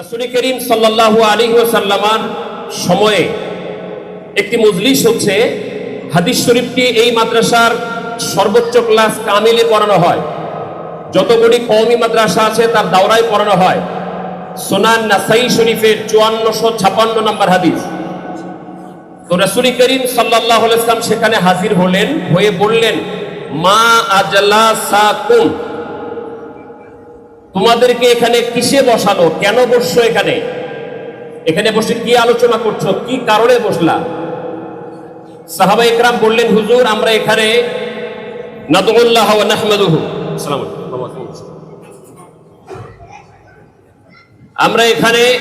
রসুল করিম সাল্লাহ আলী সাল্লামার সময়ে একটি মজলিস হচ্ছে, হাদিস শরীফটি এই মাদ্রাসার সর্বোচ্চ ক্লাস কামিলে পড়ানো হয়। যতগুলি কওমি মাদ্রাসা আছে তার দাওরায় পড়ানো হয়। সোনান নাসাই শরীফের চুয়ান্নশো ছাপান্ন নম্বর হাদিস। তো রসুল করিম সাল্লাহ সেখানে হাজির হলেন, হয়ে বললেন, মা আজলা সাকুম তোমাদেরকে এখানে কিসে বসালো কেন বসছো এখানে? এখানে বসে কি আলোচনা করছ? কি কারণে বসলা? সাহাবা ইকরাম বললেন, হুজুর, আমরা এখানে আমরা এখানে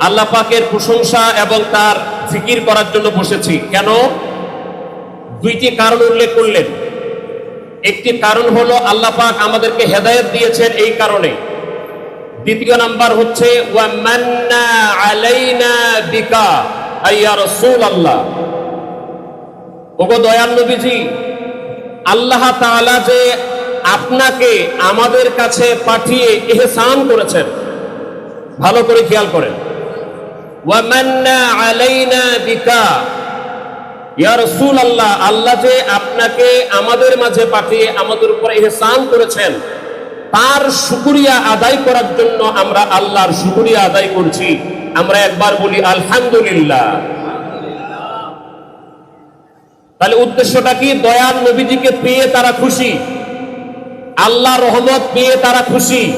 আল্লাহ পাকের প্রশংসা এবং তার ফিকির করার জন্য বসেছি। কেন? দুইটি কারণ উল্লেখ করলেন। একটি কারণ হলো আল্লাহ পাক আমাদেরকে হেদায়েত দিয়েছেন এই কারণে। দ্বিতীয় নাম্বার হচ্ছে আল্লাহ তাআলা যে আপনাকে আমাদের কাছে পাঠিয়ে ইহসান করেছেন। ভালো করে খেয়াল করেন। আল্লাহ আল্লাহ যে আপনাকে আমাদের মাঝে পাঠিয়ে আমাদের উপর এহসান করেছেন, তার শুকুরিয়া আদায় করার জন্য আমরা আল্লাহর শুকুরিয়া আদায় করছি। আমরা একবার বলি আলহামদুলিল্লাহ। তাহলে উদ্দেশ্যটা কি? দয়াল নবীজিকে পেয়ে তারা খুশি? আল্লাহ রহমত পেয়ে তারা খুশি?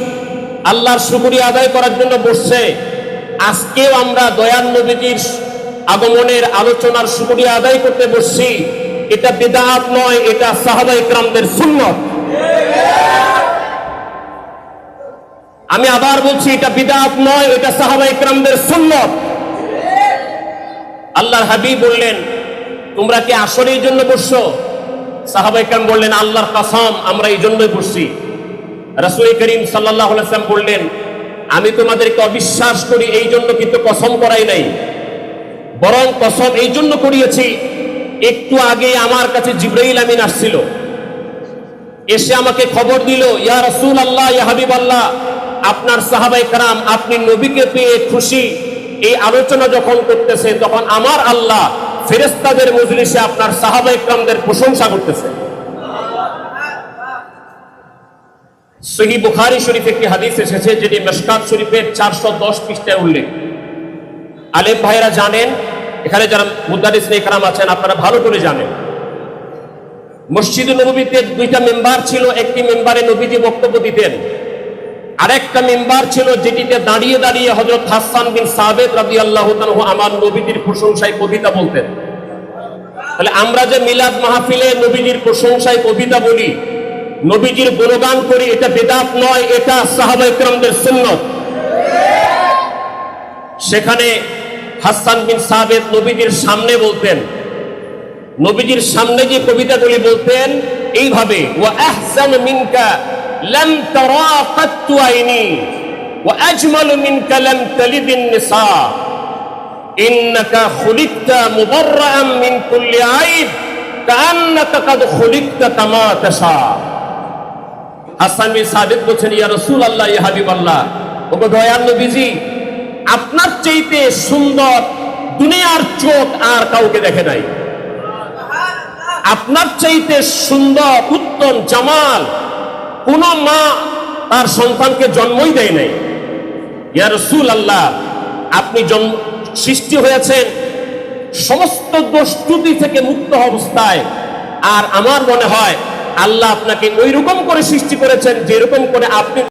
আল্লাহর শুকুরিয়া আদায় করার জন্য বসছে? আজকেও আমরা দয়াল নবীজির আগমনের আলোচনার শুকুরিয়া আদায় করতে বসছি। এটা বিদাত নয়, এটা সাহাবা ইকরামদের সুন্নত। আমি আবার বলছি, এটা বিদাত নয়, এটা সাহাবা ইকরামদের সুন্নত। আল্লাহর হাবিব বললেন, তোমরা কি আসলে এই জন্য বসছো? সাহাবা ইকরাম বললেন, আল্লাহর কাসাম, আমরা এই জন্যই বসছি। রাসূল করিম আলাইহি বললেন, আমি তোমাদেরকে অবিশ্বাস করি, এই জন্য কিন্তু কসম করাই নাই। বরং কসম এই জন্য করিয়েছি, একটু আগে আমার কাছে জিব্রাইল আমিন আসছিল। এসে আমাকে খবর দিল, ইয়া রসুল আল্লাহ ইয়া হাবিব আল্লাহ আপনার সাহাবাই কারাম, আপনি নবীকে পেয়ে খুশি। এই আলোচনা যখন করতেছে, তখন আমার আল্লাহ ফেরেস্তাদের মজলিসে আপনার সাহাবাই কারামদের প্রশংসা করতেছে। সহি বুখারি শরীফ একটি হাদিস এসেছে, যেটি মেশকাত শরীফের চারশো দশ পৃষ্ঠায় উল্লেখ। আলেম ভাইরা জানেন এখানে যারা মুদারিস ইকরাম আছেন, আপনারা ভালো করে জানেন। মসজিদ নবীতে দুইটা মেম্বার ছিল, একটি মেম্বারে নবীজি বক্তব্য দিতেন। আরেকটা মেম্বার ছিল যেটিতে দাঁড়িয়ে দাঁড়িয়ে হজরত হাসান বিন সাবেদ রাবি আল্লাহ আমার নবীজির প্রশংসায় কবিতা বলতেন। তাহলে আমরা যে মিলাদ মাহফিলে নবীজির প্রশংসায় কবিতা বলি, নবীজির গুণগান করি, এটা বেদাত নয়, এটা সাহাবা সুন্নত। সেখানে হাসান বিন সাবেদ নবীজির সামনে বলতেন, নবীজির সামনে যে কবিতাগুলি বলতেন, এইভাবে, ওয়া আহসান মিনকা লাম তারা কাত্তু আইনি, ওয়া আজমালু মিনকা লাম তালিদিন নিসা, ইন্নাকা খুলিকতা মুবাররাআন মিন কুল্লি আইব কান্নাকা কাদ খুলিকতা কামা তাশা। হাসান বিন সাবিত বলছেন, ইয়া রাসূলুল্লাহ, ইয়া হাবিবাল্লাহ, ওগো দয়াল নবীজি আপনার চাইতে সুন্দর দুনিয়ার চোখ আর কাউকে দেখে নাই। আপনার চাইতে সুন্দর, উত্তম জামাল কোন মা তার সন্তানকে জন্মই দেয় নাই। ইয়া রসুল আল্লাহ আপনি জন্ম সৃষ্টি হয়েছেন সমস্ত দোষ থেকে মুক্ত অবস্থায় আর আমার মনে হয় আল্লাহ আপনাকে ওই রকম করে সৃষ্টি করেছেন যেরকম করে আপনি